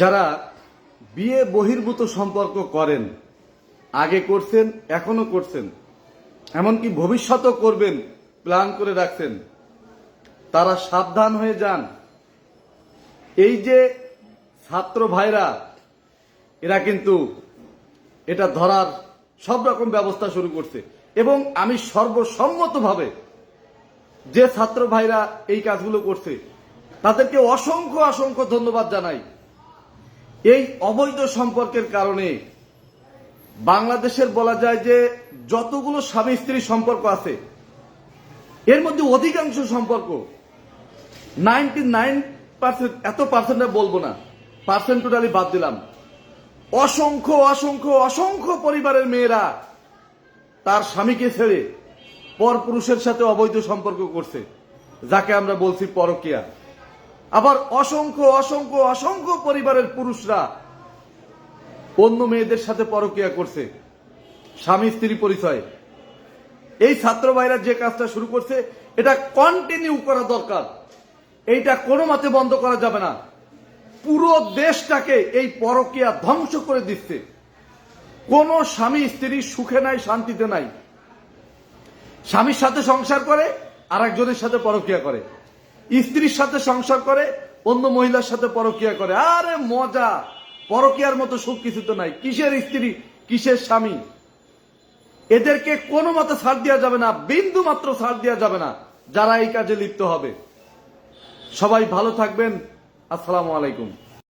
যারা বিয়ে বহির্ভূত সম্পর্ক করেন, আগে করছেন এখনও করছেন, এমনকি ভবিষ্যতও করবেন, প্ল্যান করে রাখছেন, তারা সাবধান হয়ে যান। এই যে ছাত্র ভাইরা, এরা কিন্তু এটা ধরার সব রকম ব্যবস্থা শুরু করছে। এবং আমি সর্বসম্মতভাবে যে ছাত্র ভাইরা এই কাজগুলো করছে, তাদেরকে অসংখ্য অসংখ্য ধন্যবাদ জানাই। এই অবৈধ সম্পর্কের কারণে বাংলাদেশের বলা যায় যে যতগুলো স্বামী স্ত্রী সম্পর্ক আছে, এর মধ্যে অধিকাংশ সম্পর্ক নাইনটি নাইন পার্সেন্ট, এত পার্সেন্ট বলব না, পার্সেন্ট টোটালি বাদ দিলাম। অসংখ্য অসংখ্য অসংখ্য পরিবারের মেয়েরা তার স্বামীকে ছেড়ে পর পুরুষের সাথে অবৈধ সম্পর্ক করছে, যাকে আমরা বলছি পরকিয়া। আবার অসংখ্য অসংখ্য অসংখ্য পরিবারের পুরুষরা অন্য মেয়েদের সাথে পরকিয়া করছে। স্বামী, স্ত্রী পরিচয়। এই ছাত্র ভাইরা যে কাজটা শুরু করছে, এটা কন্টিনিউ করা দরকার। এইটা কোনো মতে বন্ধ করা যাবে না। পুরো দেশটাকে এই পরকিয়া ধ্বংস করে দিচ্ছে। কোন স্বামী, স্ত্রী সুখে নাই, শান্তিতে নাই। স্বামীর সাথে সংসার করে আর একজনের সাথে পরকিয়া করে। স্ত্রীর সাথে সংসার করে, অন্য মহিলার সাথে পরকিয়া করে। আরে মজা! পরকিয়ার মতো সুখ কিছু তো নাই। কিসের স্ত্রী? কিসের স্বামী? এদেরকে কোনো মতে ছাড় দেওয়া যাবে না, বিন্দু মাত্র ছাড় দেওয়া যাবে না, যারা এই কাজে লিপ্ত হবে। সবাই ভালো থাকবেন। আসসালামু আলাইকুম।